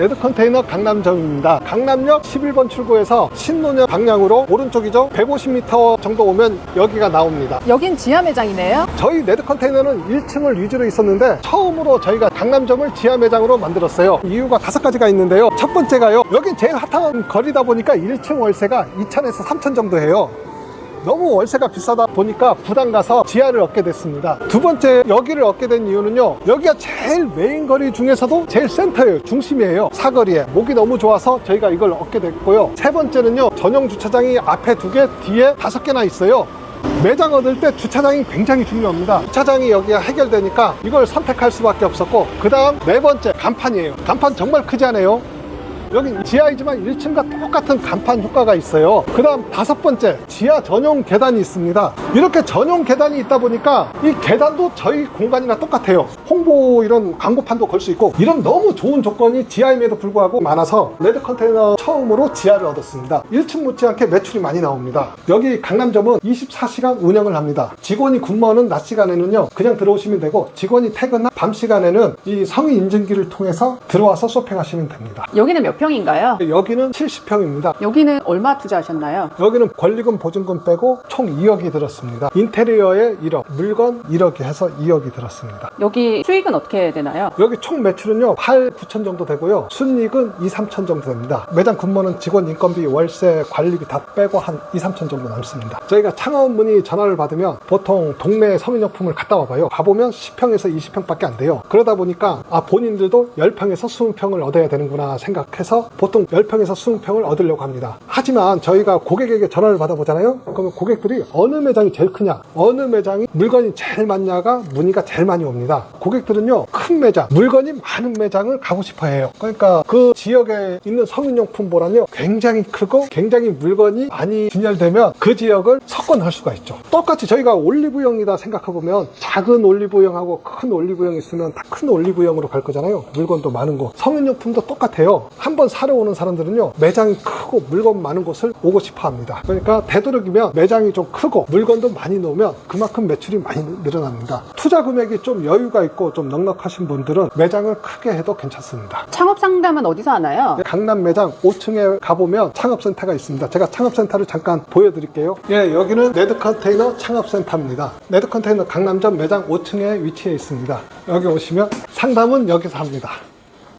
레드 컨테이너 강남점입니다. 강남역 11번 출구에서 신논현 방향으로 오른쪽이죠. 150m 정도 오면 여기가 나옵니다. 여긴 지하 매장이네요. 저희 레드 컨테이너는 1층을 위주로 있었는데 처음으로 저희가 강남점을 지하 매장으로 만들었어요. 이유가 다섯 가지가 있는데요. 첫 번째가요. 여긴 제일 핫한 거리다 보니까 1층 월세가 2천에서 3천 정도 해요. 너무 월세가 비싸다 보니까 부담 가서 지하를 얻게 됐습니다. 두 번째 여기를 얻게 된 이유는요. 여기가 제일 메인 거리 중에서도 제일 센터예요. 중심이에요. 사거리에. 목이 너무 좋아서 저희가 이걸 얻게 됐고요. 세 번째는요. 전용 주차장이 앞에 두 개, 뒤에 다섯 개나 있어요. 매장 얻을 때 주차장이 굉장히 중요합니다. 주차장이 여기가 해결되니까 이걸 선택할 수밖에 없었고 그 다음 네 번째 간판이에요. 간판 정말 크지 않아요? 여기 지하이지만 1층과 똑같은 간판 효과가 있어요. 그 다음 다섯 번째, 지하 전용 계단이 있습니다. 이렇게 전용 계단이 있다 보니까 이 계단도 저희 공간이랑 똑같아요. 홍보 이런 광고판도 걸 수 있고 이런 너무 좋은 조건이 지하임에도 불구하고 많아서 레드 컨테이너 처음으로 지하를 얻었습니다. 1층 못지않게 매출이 많이 나옵니다. 여기 강남점은 24시간 운영을 합니다. 직원이 근무하는 낮 시간에는요, 그냥 들어오시면 되고 직원이 퇴근한 밤 시간에는 이 성의 인증기를 통해서 들어와서 쇼핑하시면 됩니다. 여기는 몇 평인가요? 여기는 70평입니다. 여기는 얼마 투자하셨나요? 여기는 권리금 보증금 빼고 총 2억이 들었습니다. 인테리어에 1억, 물건 1억이 해서 2억이 들었습니다. 여기 수익은 어떻게 되나요? 여기 총 매출은요 8, 9천 정도 되고요. 순이익은 2, 3천 정도 됩니다. 매장 근무는 직원 인건비, 월세, 관리비 다 빼고 한 2, 3천 정도 남습니다. 저희가 창업 문의 전화를 받으면 보통 동네 서민용품을 갔다 와봐요. 가보면 10평에서 20평밖에 안 돼요. 그러다 보니까 아 본인들도 10평에서 20평을 얻어야 되는구나 생각해서 보통 10평에서 20평을 얻으려고 합니다. 하지만 저희가 고객에게 전화를 받아보잖아요? 그러면 고객들이 어느 매장이 제일 크냐? 어느 매장이 물건이 제일 많냐가 문의가 제일 많이 옵니다 고객들은요 큰 매장 물건이 많은 매장을 가고 싶어 해요. 그러니까 그 지역에 있는 성인용품보다는요 굉장히 크고 굉장히 물건이 많이 진열되면 그 지역을 석권할 수가 있죠. 똑같이 저희가 올리브영이다 생각해보면 작은 올리브영하고 큰 올리브영 있으면 다 큰 올리브영으로 갈 거잖아요. 물건도 많은 곳 성인용품도 똑같아요. 한번 사러 오는 사람들은요 매장이 크고 물건 많은 곳을 오고 싶어 합니다. 그러니까 되도록이면 매장이 좀 크고 물건도 많이 놓으면 그만큼 매출이 많이 늘어납니다. 투자 금액이 좀 여유가 있고 좀 넉넉하신 분들은 매장을 크게 해도 괜찮습니다 창업 상담은 어디서 하나요? 강남 매장 5층에 가보면 창업센터가 있습니다. 제가 창업센터를 잠깐 보여드릴게요. 예, 여기는 레드 컨테이너 창업센터입니다. 레드 컨테이너 강남점 매장 5층에 위치해 있습니다. 여기 오시면 상담은 여기서 합니다.